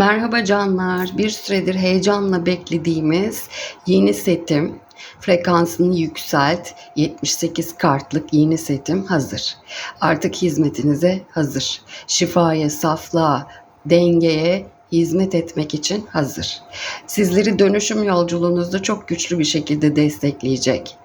Merhaba canlar. Bir süredir heyecanla beklediğimiz yeni setim frekansını yükselt 78 kartlık yeni setim hazır. Artık hizmetinize hazır. Şifaya, saflığa, dengeye hizmet etmek için hazır. Sizleri dönüşüm yolculuğunuzda çok güçlü bir şekilde destekleyecek.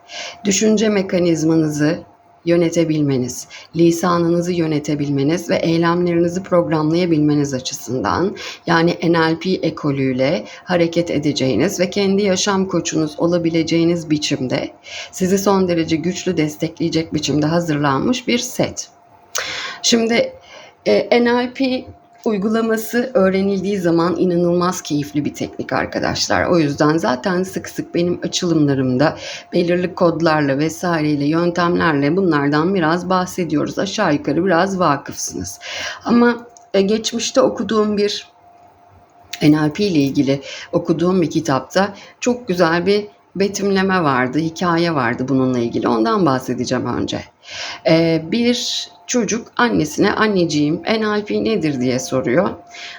Düşünce mekanizmanızı yönetebilmeniz, lisanınızı yönetebilmeniz ve eylemlerinizi programlayabilmeniz açısından yani NLP ekolüyle hareket edeceğiniz ve kendi yaşam koçunuz olabileceğiniz biçimde sizi son derece güçlü destekleyecek biçimde hazırlanmış bir set. Şimdi e, NLP uygulaması öğrenildiği zaman inanılmaz keyifli bir teknik arkadaşlar. O yüzden zaten sık sık benim açılımlarımda belirli kodlarla vesaireyle yöntemlerle bunlardan biraz bahsediyoruz. Aşağı yukarı biraz vakıfsınız. Ama e, geçmişte okuduğum bir NLP ile ilgili okuduğum bir kitapta çok güzel bir betimleme vardı, hikaye vardı bununla ilgili. Ondan bahsedeceğim önce. Ee, bir çocuk annesine anneciğim NLP nedir diye soruyor.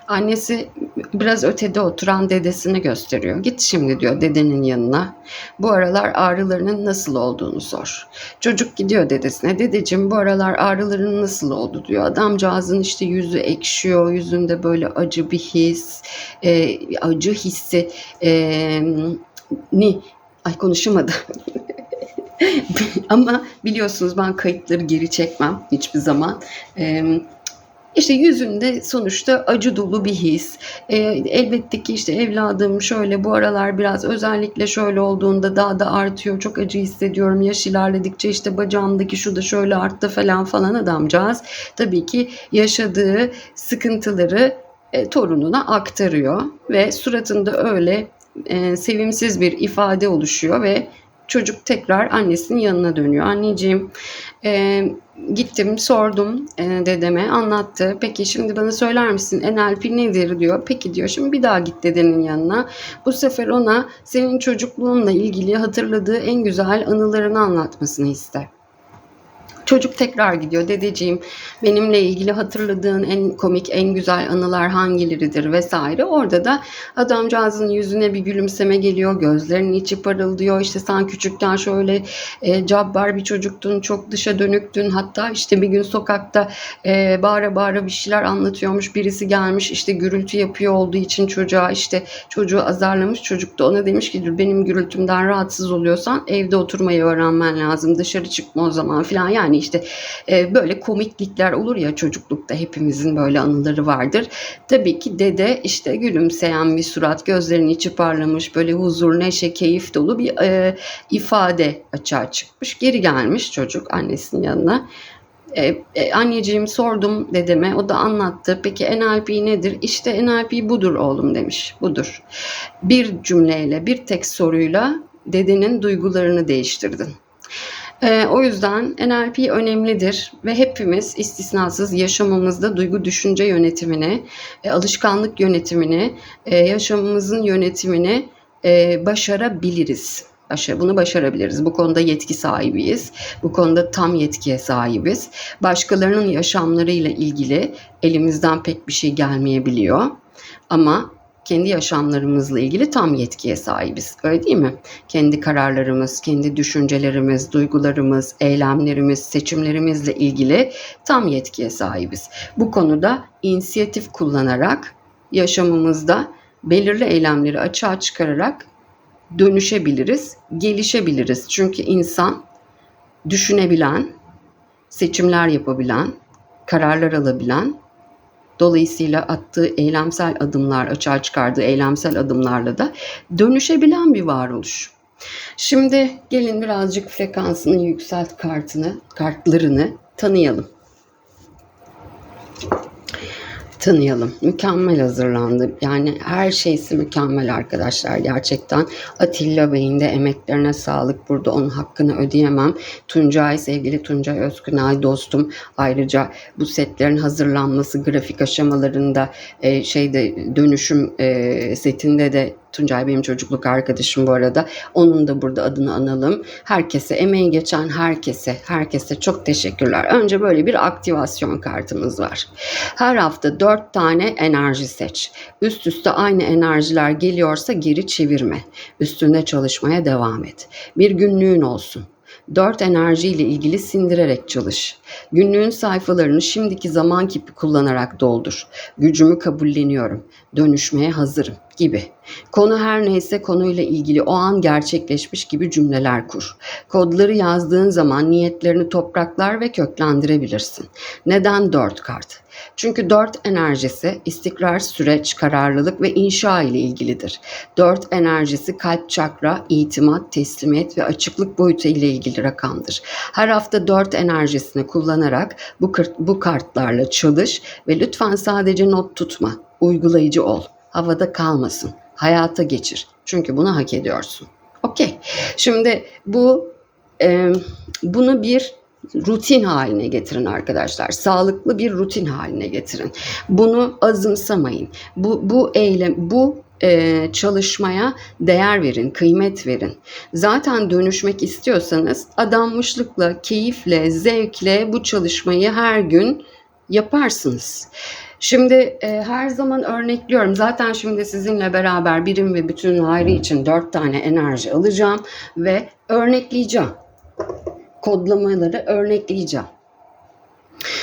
Annesi biraz ötede oturan dedesini gösteriyor. Git şimdi diyor dedenin yanına. Bu aralar ağrılarının nasıl olduğunu sor. Çocuk gidiyor dedesine. Dedeciğim bu aralar ağrıların nasıl oldu diyor. Adamcağızın işte yüzü ekşiyor. Yüzünde böyle acı bir his, e, acı hissi e, ni ay konuşamadım. Ama biliyorsunuz ben kayıtları geri çekmem hiçbir zaman. Ee, işte yüzünde sonuçta acı dolu bir his. Ee, elbette ki işte evladım şöyle bu aralar biraz özellikle şöyle olduğunda daha da artıyor. Çok acı hissediyorum. Yaş ilerledikçe işte bacağımdaki şu da şöyle arttı falan falan adamcağız. Tabii ki yaşadığı sıkıntıları e, torununa aktarıyor ve suratında öyle e, sevimsiz bir ifade oluşuyor ve çocuk tekrar annesinin yanına dönüyor. Anneciğim e, gittim sordum e, dedeme anlattı. Peki şimdi bana söyler misin NLP nedir diyor. Peki diyor şimdi bir daha git dedenin yanına. Bu sefer ona senin çocukluğunla ilgili hatırladığı en güzel anılarını anlatmasını iste. Çocuk tekrar gidiyor. Dedeciğim benimle ilgili hatırladığın en komik, en güzel anılar hangileridir vesaire. Orada da adamcağızın yüzüne bir gülümseme geliyor. Gözlerinin içi parıldıyor. İşte sen küçükken şöyle e, cabbar bir çocuktun. Çok dışa dönüktün. Hatta işte bir gün sokakta e, bağıra bağıra bir şeyler anlatıyormuş. Birisi gelmiş işte gürültü yapıyor olduğu için çocuğa işte çocuğu azarlamış. Çocuk da ona demiş ki benim gürültümden rahatsız oluyorsan evde oturmayı öğrenmen lazım. Dışarı çıkma o zaman filan. Yani yani işte e, böyle komiklikler olur ya çocuklukta hepimizin böyle anıları vardır. Tabii ki dede işte gülümseyen bir surat, gözlerinin içi parlamış, böyle huzur, neşe, keyif dolu bir e, ifade açığa çıkmış. Geri gelmiş çocuk annesinin yanına. Ee, e, anneciğim sordum dedeme o da anlattı. Peki NLP nedir? İşte NLP budur oğlum demiş. Budur. Bir cümleyle bir tek soruyla dedenin duygularını değiştirdin. E, o yüzden NLP önemlidir ve hepimiz istisnasız yaşamımızda duygu düşünce yönetimini, e, alışkanlık yönetimini, e, yaşamımızın yönetimini e, başarabiliriz. Başa, bunu başarabiliriz. Bu konuda yetki sahibiyiz. Bu konuda tam yetkiye sahibiz. Başkalarının yaşamlarıyla ilgili elimizden pek bir şey gelmeyebiliyor. Ama kendi yaşamlarımızla ilgili tam yetkiye sahibiz. Öyle değil mi? Kendi kararlarımız, kendi düşüncelerimiz, duygularımız, eylemlerimiz, seçimlerimizle ilgili tam yetkiye sahibiz. Bu konuda inisiyatif kullanarak yaşamımızda belirli eylemleri açığa çıkararak dönüşebiliriz, gelişebiliriz. Çünkü insan düşünebilen, seçimler yapabilen, kararlar alabilen Dolayısıyla attığı eylemsel adımlar, açığa çıkardığı eylemsel adımlarla da dönüşebilen bir varoluş. Şimdi gelin birazcık frekansını yükselt kartını, kartlarını tanıyalım tanıyalım. Mükemmel hazırlandı. Yani her şeysi mükemmel arkadaşlar gerçekten. Atilla Bey'in de emeklerine sağlık. Burada onun hakkını ödeyemem. Tuncay, sevgili Tuncay Özkünay dostum. Ayrıca bu setlerin hazırlanması, grafik aşamalarında e, şeyde dönüşüm e, setinde de Tuncay benim çocukluk arkadaşım bu arada. Onun da burada adını analım. Herkese, emeği geçen herkese, herkese çok teşekkürler. Önce böyle bir aktivasyon kartımız var. Her hafta 4 tane enerji seç. Üst üste aynı enerjiler geliyorsa geri çevirme. Üstünde çalışmaya devam et. Bir günlüğün olsun. Dört enerjiyle ilgili sindirerek çalış. Günlüğün sayfalarını şimdiki zaman kipi kullanarak doldur. Gücümü kabulleniyorum. Dönüşmeye hazırım gibi. Konu her neyse konuyla ilgili o an gerçekleşmiş gibi cümleler kur. Kodları yazdığın zaman niyetlerini topraklar ve köklendirebilirsin. Neden dört kart? Çünkü dört enerjisi istikrar, süreç, kararlılık ve inşa ile ilgilidir. Dört enerjisi kalp çakra, itimat, teslimiyet ve açıklık boyutu ile ilgili rakamdır. Her hafta dört enerjisini kullanarak bu, bu kartlarla çalış ve lütfen sadece not tutma, uygulayıcı ol. Havada kalmasın, hayata geçir. Çünkü bunu hak ediyorsun. Okey. Şimdi bu e, bunu bir rutin haline getirin arkadaşlar. Sağlıklı bir rutin haline getirin. Bunu azımsamayın. Bu bu eylem bu e, çalışmaya değer verin, kıymet verin. Zaten dönüşmek istiyorsanız adanmışlıkla, keyifle, zevkle bu çalışmayı her gün yaparsınız. Şimdi e, her zaman örnekliyorum. Zaten şimdi sizinle beraber birim ve bütün ayrı için dört tane enerji alacağım ve örnekleyeceğim kodlamaları örnekleyeceğim.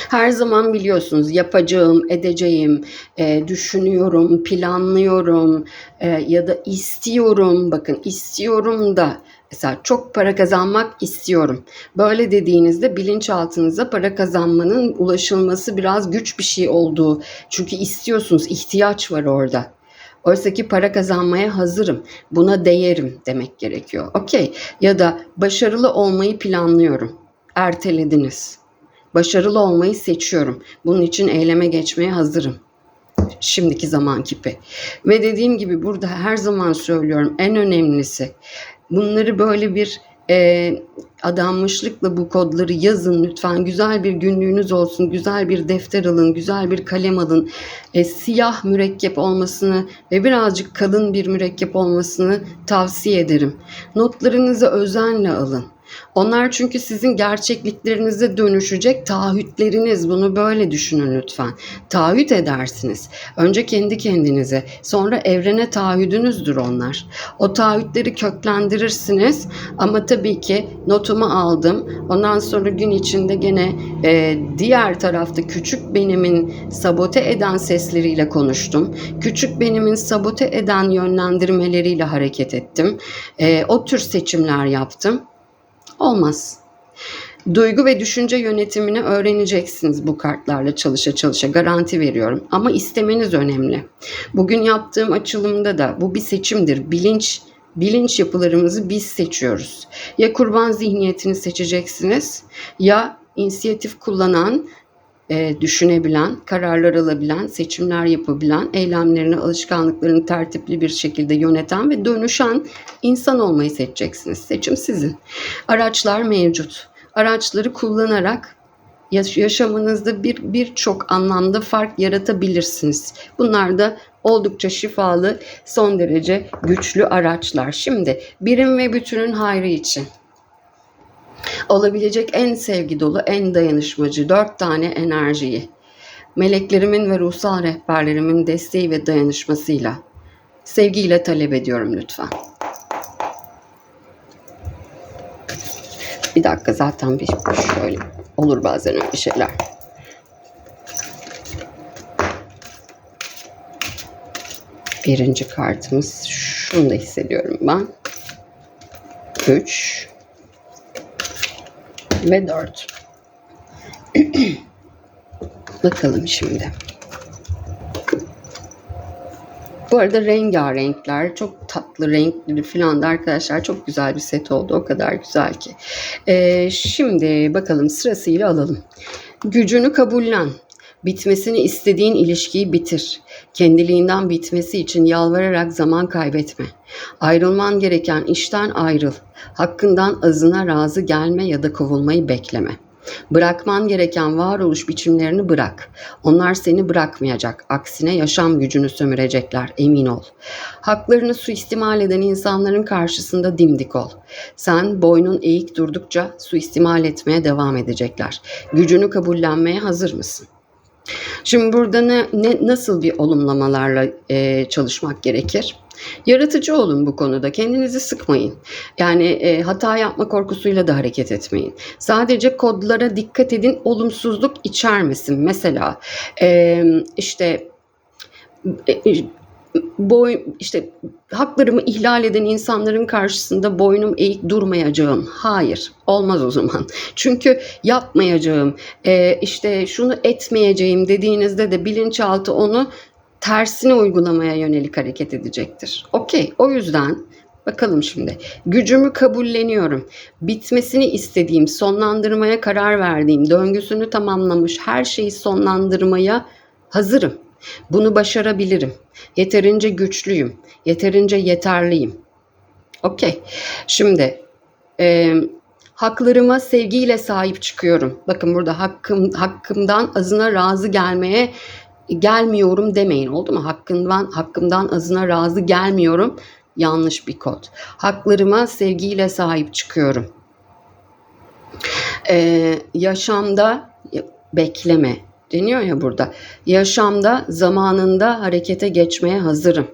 Her zaman biliyorsunuz yapacağım, edeceğim, e, düşünüyorum, planlıyorum e, ya da istiyorum. Bakın istiyorum da mesela çok para kazanmak istiyorum. Böyle dediğinizde bilinçaltınıza para kazanmanın ulaşılması biraz güç bir şey olduğu. Çünkü istiyorsunuz, ihtiyaç var orada. Oysa ki para kazanmaya hazırım. Buna değerim demek gerekiyor. Okey. Ya da başarılı olmayı planlıyorum. Ertelediniz. Başarılı olmayı seçiyorum. Bunun için eyleme geçmeye hazırım. Şimdiki zaman kipi. Ve dediğim gibi burada her zaman söylüyorum en önemlisi bunları böyle bir e, adanmışlıkla bu kodları yazın lütfen. Güzel bir günlüğünüz olsun, güzel bir defter alın, güzel bir kalem alın. E, siyah mürekkep olmasını ve birazcık kalın bir mürekkep olmasını tavsiye ederim. Notlarınızı özenle alın. Onlar çünkü sizin gerçekliklerinize dönüşecek taahhütleriniz. Bunu böyle düşünün lütfen. Taahhüt edersiniz. Önce kendi kendinize, sonra evrene taahhüdünüzdür onlar. O taahhütleri köklendirirsiniz ama tabii ki notumu aldım. Ondan sonra gün içinde gene e, diğer tarafta küçük benimin sabote eden sesleriyle konuştum. Küçük benimin sabote eden yönlendirmeleriyle hareket ettim. E, o tür seçimler yaptım. Olmaz. Duygu ve düşünce yönetimini öğreneceksiniz bu kartlarla çalışa çalışa garanti veriyorum. Ama istemeniz önemli. Bugün yaptığım açılımda da bu bir seçimdir. Bilinç bilinç yapılarımızı biz seçiyoruz. Ya kurban zihniyetini seçeceksiniz ya inisiyatif kullanan e, düşünebilen, kararlar alabilen, seçimler yapabilen, eylemlerini, alışkanlıklarını tertipli bir şekilde yöneten ve dönüşen insan olmayı seçeceksiniz. Seçim sizin. Araçlar mevcut. Araçları kullanarak yaşamınızda bir birçok anlamda fark yaratabilirsiniz. Bunlar da oldukça şifalı, son derece güçlü araçlar. Şimdi birim ve bütünün hayrı için olabilecek en sevgi dolu, en dayanışmacı dört tane enerjiyi meleklerimin ve ruhsal rehberlerimin desteği ve dayanışmasıyla sevgiyle talep ediyorum lütfen. Bir dakika zaten bir şöyle olur bazen öyle şeyler. Birinci kartımız şunu da hissediyorum ben. 3 ve 4. Bakalım şimdi. Bu arada rengarenkler, çok tatlı renkleri falan da arkadaşlar çok güzel bir set oldu. O kadar güzel ki. Ee, şimdi bakalım sırasıyla alalım. Gücünü kabullen. Bitmesini istediğin ilişkiyi bitir. Kendiliğinden bitmesi için yalvararak zaman kaybetme. Ayrılman gereken işten ayrıl. Hakkından azına razı gelme ya da kovulmayı bekleme. Bırakman gereken varoluş biçimlerini bırak. Onlar seni bırakmayacak. Aksine yaşam gücünü sömürecekler. Emin ol. Haklarını suistimal eden insanların karşısında dimdik ol. Sen boynun eğik durdukça suistimal etmeye devam edecekler. Gücünü kabullenmeye hazır mısın? Şimdi burada ne, ne nasıl bir olumlamalarla e, çalışmak gerekir? Yaratıcı olun bu konuda. Kendinizi sıkmayın. Yani e, hata yapma korkusuyla da hareket etmeyin. Sadece kodlara dikkat edin. Olumsuzluk içermesin. Mesela e, işte e, boy işte haklarımı ihlal eden insanların karşısında boynum eğik durmayacağım. Hayır, olmaz o zaman. Çünkü yapmayacağım, e, işte şunu etmeyeceğim dediğinizde de bilinçaltı onu tersine uygulamaya yönelik hareket edecektir. Okey, o yüzden Bakalım şimdi. Gücümü kabulleniyorum. Bitmesini istediğim, sonlandırmaya karar verdiğim, döngüsünü tamamlamış her şeyi sonlandırmaya hazırım. Bunu başarabilirim. Yeterince güçlüyüm. Yeterince yeterliyim. Okey. Şimdi e, haklarıma sevgiyle sahip çıkıyorum. Bakın burada hakkım, hakkımdan azına razı gelmeye gelmiyorum demeyin oldu mu? Hakkımdan, hakkımdan azına razı gelmiyorum. Yanlış bir kod. Haklarıma sevgiyle sahip çıkıyorum. Ee, yaşamda bekleme deniyor ya burada. Yaşamda zamanında harekete geçmeye hazırım.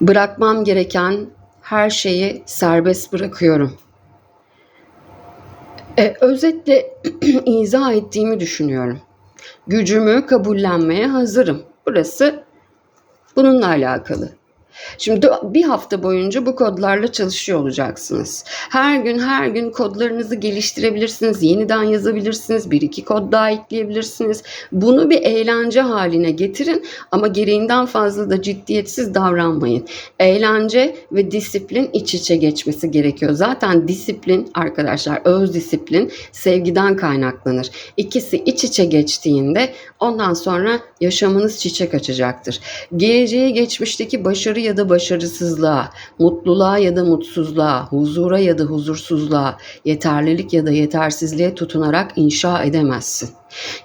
Bırakmam gereken her şeyi serbest bırakıyorum. Ee, özetle izah ettiğimi düşünüyorum. Gücümü kabullenmeye hazırım. Burası bununla alakalı. Şimdi bir hafta boyunca bu kodlarla çalışıyor olacaksınız. Her gün her gün kodlarınızı geliştirebilirsiniz. Yeniden yazabilirsiniz. Bir iki kod daha ekleyebilirsiniz. Bunu bir eğlence haline getirin ama gereğinden fazla da ciddiyetsiz davranmayın. Eğlence ve disiplin iç içe geçmesi gerekiyor. Zaten disiplin arkadaşlar öz disiplin sevgiden kaynaklanır. İkisi iç içe geçtiğinde ondan sonra yaşamınız çiçek açacaktır. Geleceği geçmişteki başarı ya da başarısızlığa, mutluluğa ya da mutsuzluğa, huzura ya da huzursuzluğa, yeterlilik ya da yetersizliğe tutunarak inşa edemezsin.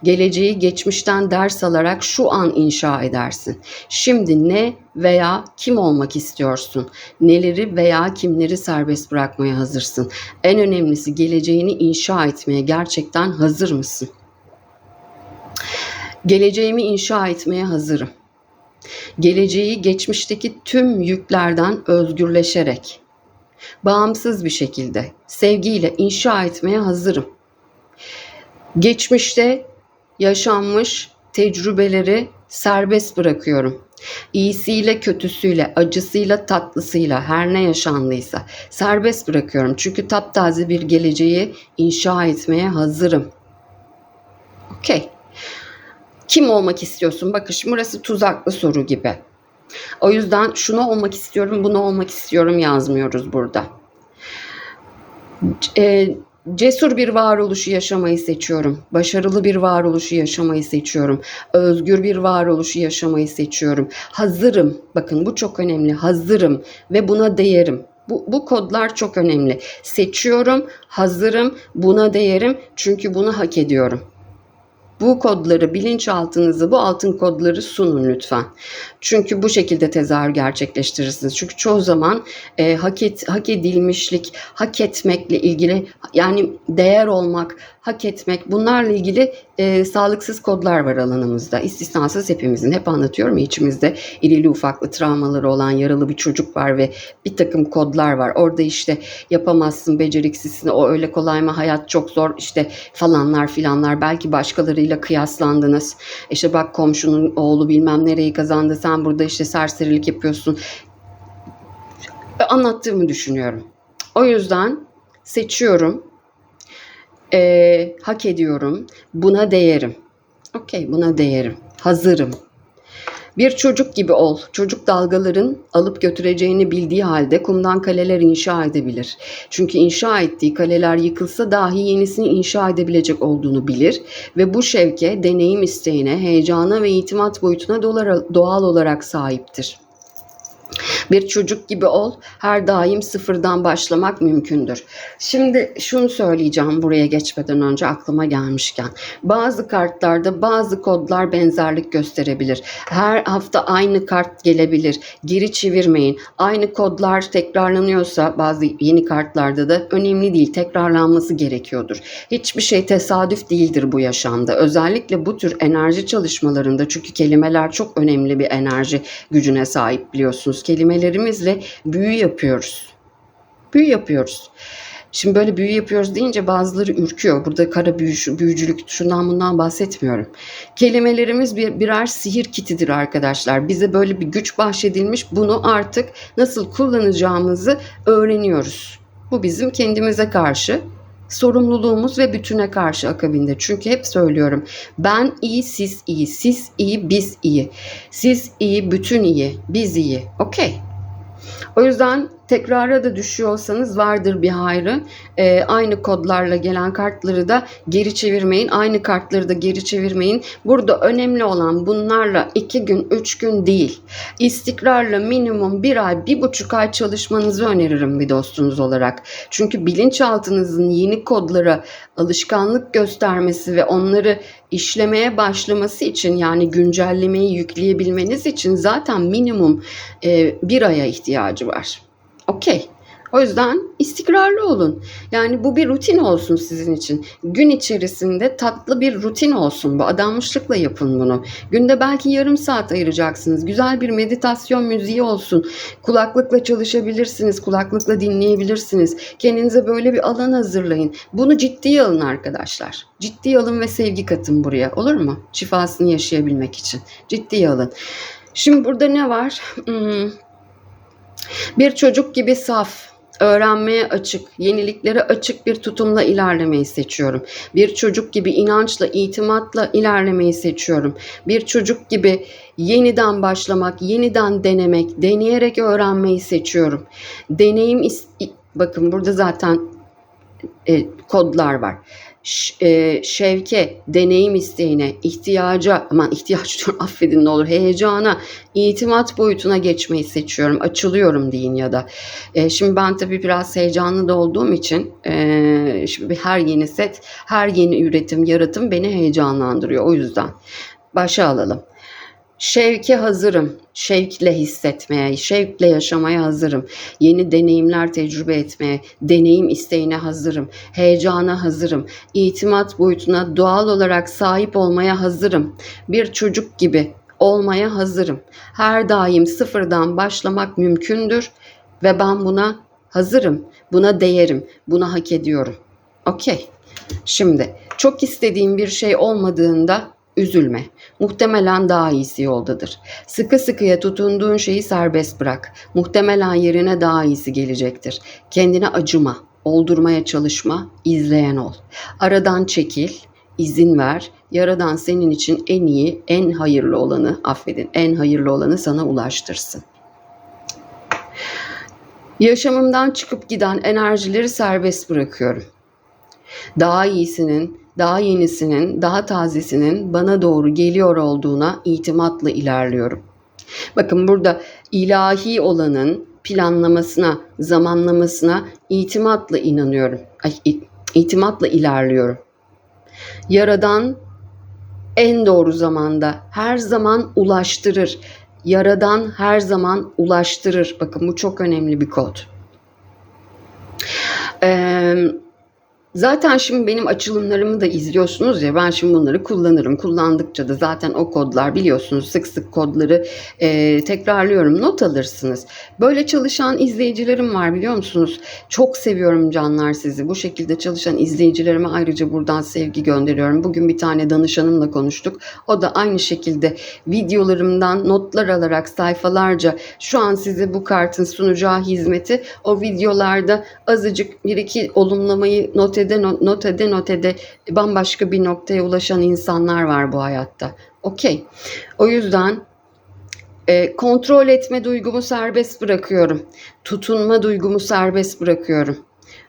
Geleceği geçmişten ders alarak şu an inşa edersin. Şimdi ne veya kim olmak istiyorsun? Neleri veya kimleri serbest bırakmaya hazırsın? En önemlisi geleceğini inşa etmeye gerçekten hazır mısın? Geleceğimi inşa etmeye hazırım geleceği geçmişteki tüm yüklerden özgürleşerek, bağımsız bir şekilde, sevgiyle inşa etmeye hazırım. Geçmişte yaşanmış tecrübeleri serbest bırakıyorum. İyisiyle kötüsüyle, acısıyla tatlısıyla her ne yaşandıysa serbest bırakıyorum. Çünkü taptaze bir geleceği inşa etmeye hazırım. Okey. Kim olmak istiyorsun? Bakın şimdi burası tuzaklı soru gibi. O yüzden şunu olmak istiyorum, bunu olmak istiyorum yazmıyoruz burada. E, cesur bir varoluşu yaşamayı seçiyorum. Başarılı bir varoluşu yaşamayı seçiyorum. Özgür bir varoluşu yaşamayı seçiyorum. Hazırım. Bakın bu çok önemli. Hazırım ve buna değerim. Bu, bu kodlar çok önemli. Seçiyorum, hazırım, buna değerim çünkü bunu hak ediyorum. Bu kodları bilinçaltınızı bu altın kodları sunun lütfen. Çünkü bu şekilde tezahür gerçekleştirirsiniz. Çünkü çoğu zaman e, hak, et, hak edilmişlik, hak etmekle ilgili yani değer olmak, hak etmek bunlarla ilgili e, sağlıksız kodlar var alanımızda. İstisnasız hepimizin hep anlatıyorum içimizde irili ufaklı travmaları olan yaralı bir çocuk var ve bir takım kodlar var. Orada işte yapamazsın, beceriksizsin, o öyle kolay mı, hayat çok zor işte falanlar filanlar belki başkalarıyla kıyaslandınız. İşte bak komşunun oğlu bilmem nereyi kazandı sen burada işte serserilik yapıyorsun. Anlattığımı düşünüyorum. O yüzden seçiyorum e, hak ediyorum, buna değerim. Okey, buna değerim, hazırım. Bir çocuk gibi ol. Çocuk dalgaların alıp götüreceğini bildiği halde kumdan kaleler inşa edebilir. Çünkü inşa ettiği kaleler yıkılsa dahi yenisini inşa edebilecek olduğunu bilir ve bu şevke, deneyim isteğine, heyecana ve itimat boyutuna doğal olarak sahiptir. Bir çocuk gibi ol. Her daim sıfırdan başlamak mümkündür. Şimdi şunu söyleyeceğim buraya geçmeden önce aklıma gelmişken. Bazı kartlarda bazı kodlar benzerlik gösterebilir. Her hafta aynı kart gelebilir. Geri çevirmeyin. Aynı kodlar tekrarlanıyorsa bazı yeni kartlarda da önemli değil. Tekrarlanması gerekiyordur. Hiçbir şey tesadüf değildir bu yaşamda. Özellikle bu tür enerji çalışmalarında çünkü kelimeler çok önemli bir enerji gücüne sahip biliyorsunuz. Kelimelerimizle büyü yapıyoruz. Büyü yapıyoruz. Şimdi böyle büyü yapıyoruz deyince bazıları ürküyor. Burada kara büyü, büyücülük şundan bundan bahsetmiyorum. Kelimelerimiz bir, birer sihir kitidir arkadaşlar. Bize böyle bir güç bahşedilmiş. Bunu artık nasıl kullanacağımızı öğreniyoruz. Bu bizim kendimize karşı sorumluluğumuz ve bütüne karşı akabinde. Çünkü hep söylüyorum. Ben iyi, siz iyi. Siz iyi, biz iyi. Siz iyi, bütün iyi. Biz iyi. Okey. O yüzden tekrara da düşüyorsanız vardır bir hayrı. Ee, aynı kodlarla gelen kartları da geri çevirmeyin. Aynı kartları da geri çevirmeyin. Burada önemli olan bunlarla iki gün, üç gün değil. İstikrarla minimum bir ay, bir buçuk ay çalışmanızı öneririm bir dostunuz olarak. Çünkü bilinçaltınızın yeni kodlara alışkanlık göstermesi ve onları işlemeye başlaması için yani güncellemeyi yükleyebilmeniz için zaten minimum e, bir aya ihtiyacı var. Okey. O yüzden istikrarlı olun. Yani bu bir rutin olsun sizin için. Gün içerisinde tatlı bir rutin olsun bu. Adanmışlıkla yapın bunu. Günde belki yarım saat ayıracaksınız. Güzel bir meditasyon müziği olsun. Kulaklıkla çalışabilirsiniz. Kulaklıkla dinleyebilirsiniz. Kendinize böyle bir alan hazırlayın. Bunu ciddiye alın arkadaşlar. Ciddiye alın ve sevgi katın buraya. Olur mu? Şifasını yaşayabilmek için. Ciddiye alın. Şimdi burada ne var? Hmm, bir çocuk gibi saf, öğrenmeye açık, yeniliklere açık bir tutumla ilerlemeyi seçiyorum. Bir çocuk gibi inançla, itimatla ilerlemeyi seçiyorum. Bir çocuk gibi yeniden başlamak, yeniden denemek, deneyerek öğrenmeyi seçiyorum. Deneyim bakın burada zaten e, kodlar var. E, şevke, deneyim isteğine, ihtiyaca, aman ihtiyaç diyorum affedin ne olur, heyecana, itimat boyutuna geçmeyi seçiyorum. Açılıyorum deyin ya da. E, şimdi ben tabii biraz heyecanlı da olduğum için e, şimdi her yeni set, her yeni üretim, yaratım beni heyecanlandırıyor. O yüzden başa alalım. Şevke hazırım. Şevkle hissetmeye, şevkle yaşamaya hazırım. Yeni deneyimler tecrübe etmeye, deneyim isteğine hazırım. Heyecana hazırım. İtimat boyutuna doğal olarak sahip olmaya hazırım. Bir çocuk gibi olmaya hazırım. Her daim sıfırdan başlamak mümkündür ve ben buna hazırım. Buna değerim. Buna hak ediyorum. Okey. Şimdi çok istediğim bir şey olmadığında üzülme. Muhtemelen daha iyisi yoldadır. Sıkı sıkıya tutunduğun şeyi serbest bırak. Muhtemelen yerine daha iyisi gelecektir. Kendine acıma, oldurmaya çalışma, izleyen ol. Aradan çekil, izin ver. Yaradan senin için en iyi, en hayırlı olanı, affedin, en hayırlı olanı sana ulaştırsın. Yaşamımdan çıkıp giden enerjileri serbest bırakıyorum. Daha iyisinin, daha yenisinin, daha tazesinin bana doğru geliyor olduğuna itimatla ilerliyorum. Bakın burada ilahi olanın planlamasına, zamanlamasına itimatla inanıyorum. Ay, itimatla ilerliyorum. Yaradan en doğru zamanda her zaman ulaştırır. Yaradan her zaman ulaştırır. Bakın bu çok önemli bir kod. Eee Zaten şimdi benim açılımlarımı da izliyorsunuz ya ben şimdi bunları kullanırım. Kullandıkça da zaten o kodlar biliyorsunuz sık sık kodları e, tekrarlıyorum. Not alırsınız. Böyle çalışan izleyicilerim var biliyor musunuz? Çok seviyorum canlar sizi. Bu şekilde çalışan izleyicilerime ayrıca buradan sevgi gönderiyorum. Bugün bir tane danışanımla konuştuk. O da aynı şekilde videolarımdan notlar alarak sayfalarca şu an size bu kartın sunacağı hizmeti o videolarda azıcık bir iki olumlamayı not ede not ede not ede bambaşka bir noktaya ulaşan insanlar var bu hayatta. Okey. O yüzden e, kontrol etme duygumu serbest bırakıyorum. Tutunma duygumu serbest bırakıyorum.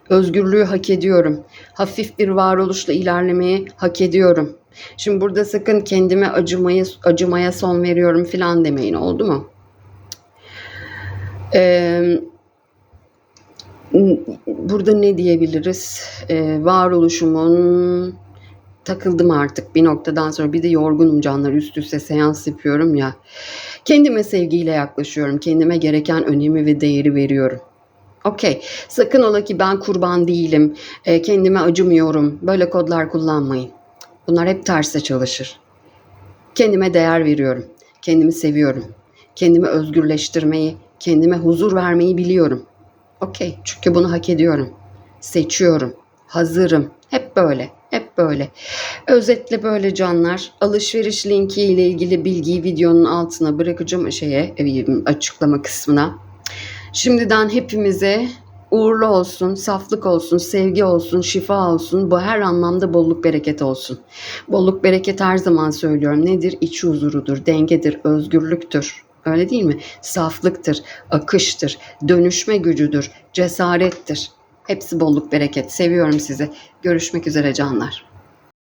Özgürlüğü hak ediyorum. Hafif bir varoluşla ilerlemeyi hak ediyorum. Şimdi burada sakın kendime acımayı acımaya son veriyorum filan demeyin oldu mu? Eee, burada ne diyebiliriz? Eee, varoluşumun takıldım artık bir noktadan sonra. Bir de yorgunum canlar. Üst üste seans yapıyorum ya. Kendime sevgiyle yaklaşıyorum. Kendime gereken önemi ve değeri veriyorum. Okey. Sakın ola ki ben kurban değilim. e, kendime acımıyorum. Böyle kodlar kullanmayın. Bunlar hep terse çalışır. Kendime değer veriyorum. Kendimi seviyorum. Kendimi özgürleştirmeyi, kendime huzur vermeyi biliyorum. Okey. Çünkü bunu hak ediyorum. Seçiyorum. Hazırım. Hep böyle. Hep böyle. Özetle böyle canlar. Alışveriş linki ile ilgili bilgiyi videonun altına bırakacağım şeye e, açıklama kısmına. Şimdiden hepimize uğurlu olsun, saflık olsun, sevgi olsun, şifa olsun. Bu her anlamda bolluk bereket olsun. Bolluk bereket her zaman söylüyorum. Nedir? İç huzurudur, dengedir, özgürlüktür. Öyle değil mi? Saflıktır, akıştır, dönüşme gücüdür, cesarettir. Hepsi bolluk bereket. Seviyorum sizi. Görüşmek üzere canlar.